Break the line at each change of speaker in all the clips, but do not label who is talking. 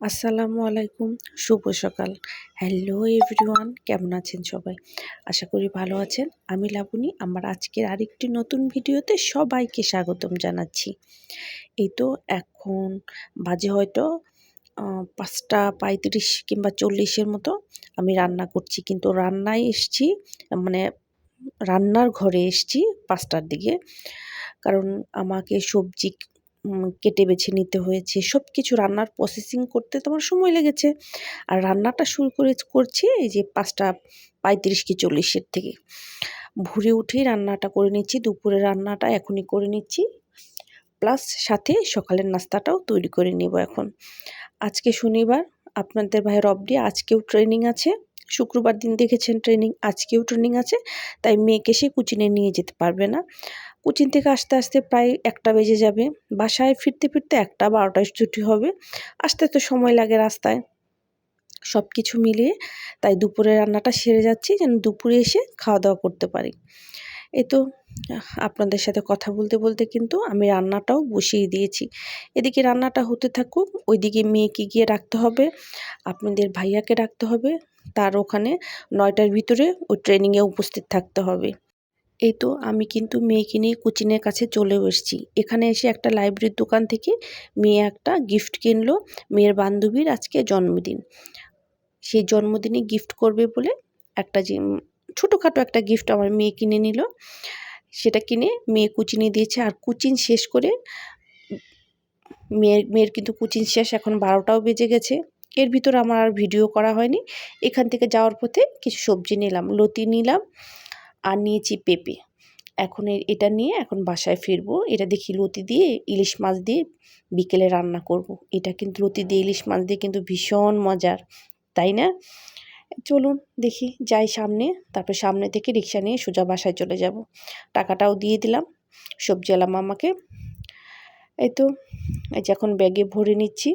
আসসালামু আলাইকুম, শুভ সকাল। হ্যালো এভরিওয়ান কেমন আছেন সবাই? আশা করি ভালো আছেন। আমি লাবণী, আমার আজকের আরেকটি নতুন ভিডিওতে সবাইকে স্বাগতম জানাচ্ছি। এই তো এখন বাজে হয়তো পাঁচটা পঁয়ত্রিশ কিংবা চল্লিশের মতো। আমি রান্না করছি, কিন্তু রান্নায় এসছি মানে রান্নার ঘরে এসছি পাঁচটার দিকে। কারণ আমাকে সবজি কেটে বেছে নিতে হয়েছে। সব কিছু রান্নার প্রসেসিং করতে তোমার সময় লেগেছে। আর রান্নাটা শুরু করে, করছি এই যে পাঁচটা পঁয়ত্রিশ কি চল্লিশের থেকে। ভোরে উঠেই রান্নাটা করে নিচ্ছি, দুপুরে রান্নাটা এখনই করে নিচ্ছি। প্লাস সাথে সকালের নাস্তাটাও তৈরি করে নেব এখন। আজকে শনিবার, আপনাদের ভাইয়ের অবডি আজকেও ট্রেনিং আছে। শুক্রবার দিন দেখেছেন ট্রেনিং আজকেও ট্রেনিং আছে। তাই মেয়েকে সে কুচিনে নিয়ে যেতে পারবে না। কোচিন থেকে আসতে আসতে প্রায় একটা বেজে যাবে। বাসায় ফিরতে ফিরতে একটা বারোটায় ছুটি হবে। আসতে তো সময় লাগে রাস্তায়। সব কিছু মিলিয়ে তাই দুপুরে রান্নাটা সেরে যাচ্ছি যেন দুপুরে এসে খাওয়া দাওয়া করতে পারি। এ তো, আপনাদের সাথে কথা বলতে বলতে কিন্তু আমি রান্নাটাও বসিয়ে দিয়েছি। এদিকে রান্নাটা হতে থাকুক, ওইদিকে মেয়েকে গিয়ে রাখতে হবে, আপনাদের ভাইয়াকে রাখতে হবে। তার ওখানে নয়টার ভিতরে ওই ট্রেনিংয়ে উপস্থিত থাকতে হবে। এই তো আমি কিন্তু মেয়েকে নিয়ে কোচিনের কাছে চলেও এসেছি এখানে এসে একটা লাইব্রেরির দোকান থেকে মেয়ে একটা গিফট কিনলো। মেয়ের বান্ধবীর আজকে জন্মদিন। সেই জন্মদিনে গিফট করবে বলে একটা যে ছোটোখাটো একটা গিফট আমার মেয়ে কিনে নিল। সেটা কিনে মেয়ে কুচিনে দিয়েছে। আর কুচিন শেষ করে মেয়ের মেয়ের কিন্তু কুচিন শেষ। এখন বারোটাও বেজে গেছে। এর ভিতর আমার আর ভিডিও করা হয়নি। এখান থেকে যাওয়ার পথে কিছু সবজি নিলাম, লতি নিলাম। আর নিয়েছি পেঁপে। এখন এটা নিয়ে এখন বাসায় ফিরবো। এটা দেখি লতি দিয়ে ইলিশ মাছ দিয়ে বিকেলে রান্না করব। এটা কিন্তু লতি দিয়ে ইলিশ মাছ দিয়ে কিন্তু ভীষণ মজার, তাই না? চলুন দেখি, যাই সামনে। তারপর সামনে থেকে রিক্সা নিয়ে সোজা বাসায় চলে যাব। টাকাটাও দিয়ে দিলাম সবজি আলাম আমাকে এই তো, এই যে এখন ব্যাগে ভরে নিচ্ছি।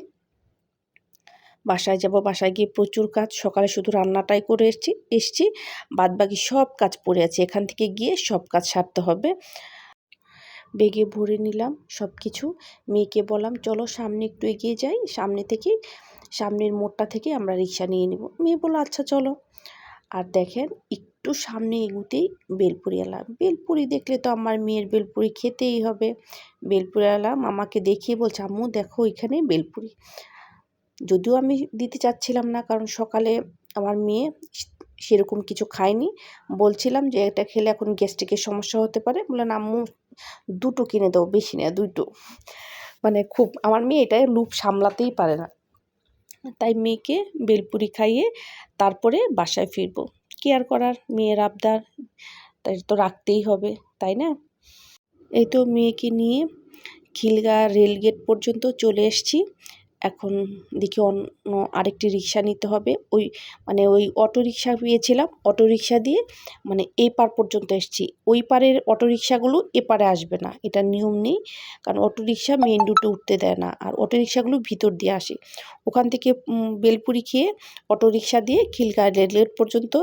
বাসায় যাব, বাসায় গিয়ে প্রচুর কাজ, সকালে শুধু রান্নাটাই করে এসছি এসছি। বাদ বাকি সব কাজ পড়ে আছে, এখান থেকে গিয়ে সব কাজ সারতে হবে। বেগে ভরে নিলাম সব কিছু মেয়েকে বললাম, চলো সামনে একটু এগিয়ে যাই, সামনে থেকে, সামনের মোড়টা থেকে আমরা রিক্সা নিয়ে নিব। মেয়ে বলল আচ্ছা চলো। আর দেখেন, একটু সামনে এগুতেই বেলপুরি এলাম বেলপুরি দেখলে তো আমার মেয়ের বেলপুরি খেতেই হবে। বেলপুরি এলাম আমাকে দেখিয়ে বলছে, আম্মু, দেখো এখানে বেলপুরি। যদিও আমি দিতে চাচ্ছিলাম না, কারণ সকালে আমার মেয়ে সেরকম কিছু খায়নি। বলছিলাম যে এটা খেলে এখন গ্যাস্ট্রিকের সমস্যা হতে পারে। বললেন আম্মু, দুটো কিনে দাও, বেশি না দুটো মানে খুব, আমার মেয়ে এটা লুপ সামলাতেই পারে না। তাই মেয়েকে বেলপুরি খাইয়ে তারপরে বাসায় ফিরবো। কেয়ার করার? মেয়ের আবদার, তাই তো রাখতেই হবে, তাই না? এই তো মেয়েকে নিয়ে খিলগা রেলগেট পর্যন্ত চলে এসছি। এখন দেখি অন্য আরেকটি রিক্সা নিতে হবে। ওই মানে ওই অটো রিক্সা পেয়েছিলাম অটো রিক্সা দিয়ে মানে এই পার পর্যন্ত এসেছি। ওই পারের অটো রিক্সাগুলো এপারে আসবে না, এটা নিয়ম নেই। কারণ অটো রিক্সা মেন রুটে উঠতে দেয় না, আর অটো রিক্সাগুলো ভিতর দিয়ে আসে। ওখান থেকে বেলপুরি খেয়ে অটো রিক্সা দিয়ে খিলগা রেলগেট পর্যন্ত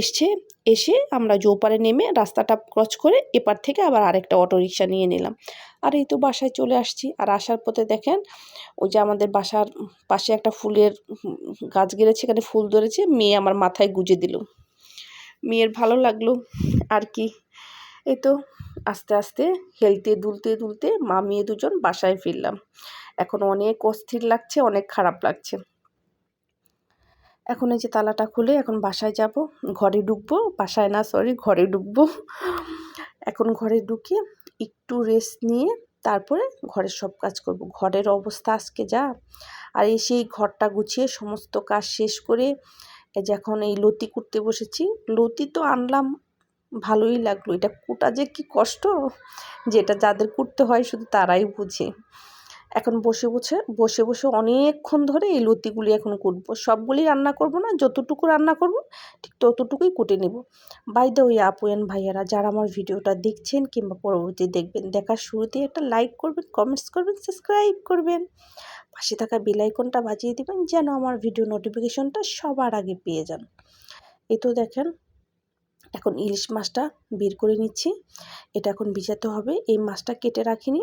এসছে। এসে আমরা জৌপারে নেমে রাস্তাটা ক্রস করে এপার থেকে আবার আরেকটা অটো রিক্সা নিয়ে নিলাম। আর এই তো বাসায় চলে আসছি। আর আসার পথে দেখেন, ওই যে আমাদের বাসার পাশে একটা ফুলের গাছ গেড়েছে, এখানে ফুল ধরেছে। মেয়ে আমার মাথায় গুজে দিল। মেয়ের ভালো লাগল। আর কি? এই তো আস্তে আস্তে হেলতে দুলতে দুলতে মা মেয়ে দুজন বাসায় ফিরলাম। এখন অনেক অস্থির লাগছে, অনেক খারাপ লাগছে। এখন এই যে তালাটা খুলে এখন বাসায় যাব। ঘরে ঢুকবো। বাসায় না সরি ঘরে ঢুকবো। এখন ঘরে ঢুকে একটু রেস্ট নিয়ে তারপরে ঘরের সব কাজ করব। ঘরের অবস্থা আজকে যা। আর এই ঘরটা গুছিয়ে সমস্ত কাজ শেষ করে এই যে এখন এই লতি কুটতে বসেছি। লতি তো আনলাম, ভালোই লাগল। এটা কুটা যে কি কষ্ট, যেটা যাদের করতে হয় শুধু তারাই বুঝে। এখন বসে বসে বসে বসে অনেকক্ষণ ধরে এই লতিগুলি এখন কুটবো। সবগুলি রান্না করব না, যতটুকু রান্না করব, ঠিক ততটুকুই কুটে নেব। বাই দ্য ওই আপু ভাইয়ারা, যারা আমার ভিডিওটা দেখছেন কিংবা পরবর্তী দেখবেন, দেখার শুরুতেই একটা লাইক করবেন কমেন্টস করবেন সাবস্ক্রাইব করবেন। পাশে থাকা বেলাইকনটা বাজিয়ে দেবেন, যেন আমার ভিডিও নোটিফিকেশনটা সবার আগে পেয়ে যান। এ তো দেখেন, এখন ইলিশ মাছটা বের করে নিচ্ছি। এটা এখন ভিজাতে হবে। এই মাছটা কেটে রাখিনি।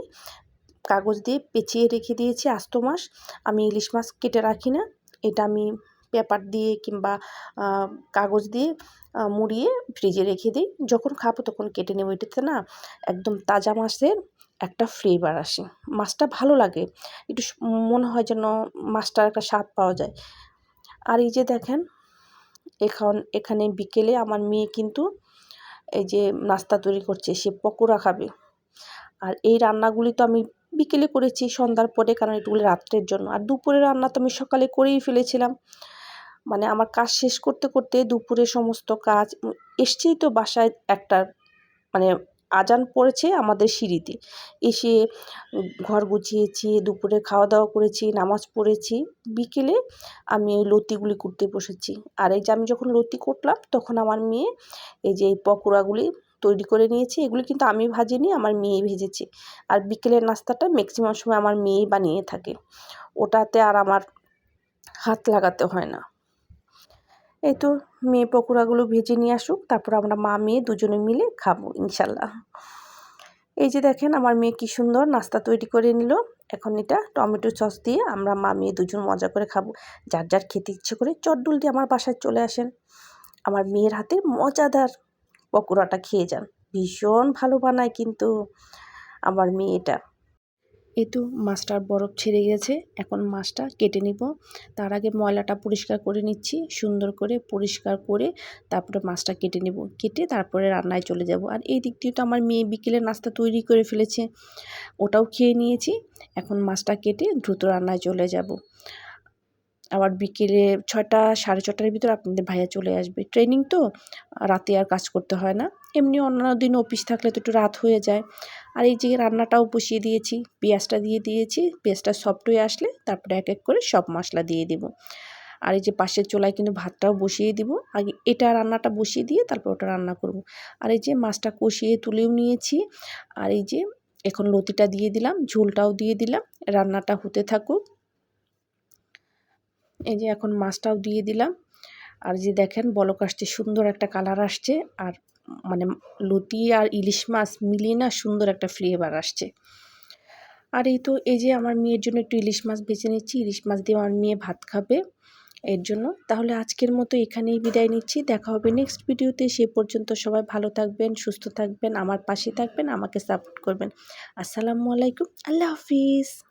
কাগজ দিয়ে পেঁচিয়ে রেখে দিয়েছি আস্ত মাছ আমি ইলিশ মাছ কেটে রাখি না। এটা আমি পেপার দিয়ে কিংবা কাগজ দিয়ে মুড়িয়ে ফ্রিজে রেখে দিই। যখন খাব তখন কেটে নেব। এটাতে না একদম তাজা মাছের একটা ফ্লেভার আসে। মাছটা ভালো লাগে। একটু মনে হয় যেন মাছটার একটা স্বাদ পাওয়া যায়। আর এই যে দেখেন, এখন, এখানে বিকেলে আমার মেয়ে কিন্তু এই যে নাস্তা তৈরি করছে, সে পকোড়া খাবে। আর এই রান্নাগুলি তো আমি বিকেলে করেছি, সন্ধ্যার পরে, কারণ এটুগুলো রাত্রের জন্য। আর দুপুরে রান্না তো আমি সকালে করেই ফেলেছিলাম। মানে আমার কাজ শেষ করতে করতে দুপুরে সমস্ত কাজ এসছেই তো বাসায় একটা মানে আজান পড়েছে আমাদের সিঁড়িতে। এসে ঘর গুছিয়েছি, দুপুরে খাওয়া দাওয়া করেছি, নামাজ পড়েছি। বিকেলে আমি এই লতিগুলি করতে বসেছি। আর এই যে আমি যখন লতি করলাম তখন আমার মেয়ে, এই যে এই পকোড়াগুলি তৈরি করে নিয়েছি। এগুলি কিন্তু আমি ভাজিনি, আমার মেয়ে ভেজেছে। আর বিকেলের নাস্তাটা ম্যাক্সিমাম সময় আমার মেয়ে বানিয়ে থাকে। ওটাতে আর আমার হাত লাগাতে হয় না। এই তো মেয়ে পকোড়াগুলো ভেজে নিয়ে আসুক, তারপর আমরা মা মেয়ে দুজনে মিলে খাব ইনশাল্লাহ। এই যে দেখেন আমার মেয়ে কি সুন্দর নাস্তা তৈরি করে নিল। এখন এটা টমেটো সস দিয়ে আমরা মা মেয়ে দুজন মজা করে খাব। যার যার খেতে ইচ্ছে করে চটডুল দিয়ে আমার বাসায় চলে আসেন। আমার মেয়ের হাতে মজাদার পকোড়াটা খেয়ে যান। ভীষণ ভালো বানায় কিন্তু আমার মেয়েটা। এই তো মাছটার বরফ ছেড়ে গেছে, এখন মাছটা কেটে নিব। তার আগে ময়লাটা পরিষ্কার করে নিচ্ছি, সুন্দর করে পরিষ্কার করে তারপরে মাছটা কেটে নেব। কেটে তারপরে রান্নায় চলে যাব। আর এই দিক দিয়ে তো আমার মেয়ে বিকেলের নাস্তা তৈরি করে ফেলেছে, ওটাও খেয়ে নিয়েছি। এখন মাছটা কেটে দ্রুত রান্নায় চলে যাব। আবার বিকেলে ছয়টা, সাড়ে ছটার ভিতরে আপনাদের ভাইয়া চলে আসবে। ট্রেনিং তো রাতে আর কাজ করতে হয় না। এমনি অন্যান্য দিন অফিস থাকলে তো একটু রাত হয়ে যায়। আর এই যে রান্নাটাও বসিয়ে দিয়েছি, পেঁয়াজটা দিয়ে দিয়েছি, পেঁয়াজটা সফট হয়ে আসলে তারপরে এক এক করে সব মশলা দিয়ে দেব। আর এই যে পাশের চোলায় কিন্তু ভাতটাও বসিয়ে দিব। আগে এটা রান্নাটা বসিয়ে দিয়ে তারপর ওটা রান্না করব। আর এই যে মাছটা কষিয়ে তুলেও নিয়েছি। আর এই যে এখন লতিটা দিয়ে দিলাম, ঝোলটাও দিয়ে দিলাম। রান্নাটা হতে থাকুক। এই যে এখন মাছটাও দিয়ে দিলাম। আর যে দেখেন বলক আসছে, সুন্দর একটা কালার আসছে। আর মানে লতি আর ইলিশ মাছ মিলিয়ে না সুন্দর একটা ফ্লেভার আসছে। আর এই তো, এই যে আমার মেয়ের জন্য একটু ইলিশ মাছ বেছে নিচ্ছি। ইলিশ মাছ দিয়ে আমার মেয়ে ভাত খাবে এর জন্য। তাহলে আজকের মতো এখানেই বিদায় নিচ্ছি। দেখা হবে নেক্সট ভিডিওতে সে পর্যন্ত সবাই ভালো থাকবেন, সুস্থ থাকবেন, আমার পাশে থাকবেন, আমাকে সাপোর্ট করবেন। আসসালামু আলাইকুম। আল্লাহ হাফিজ।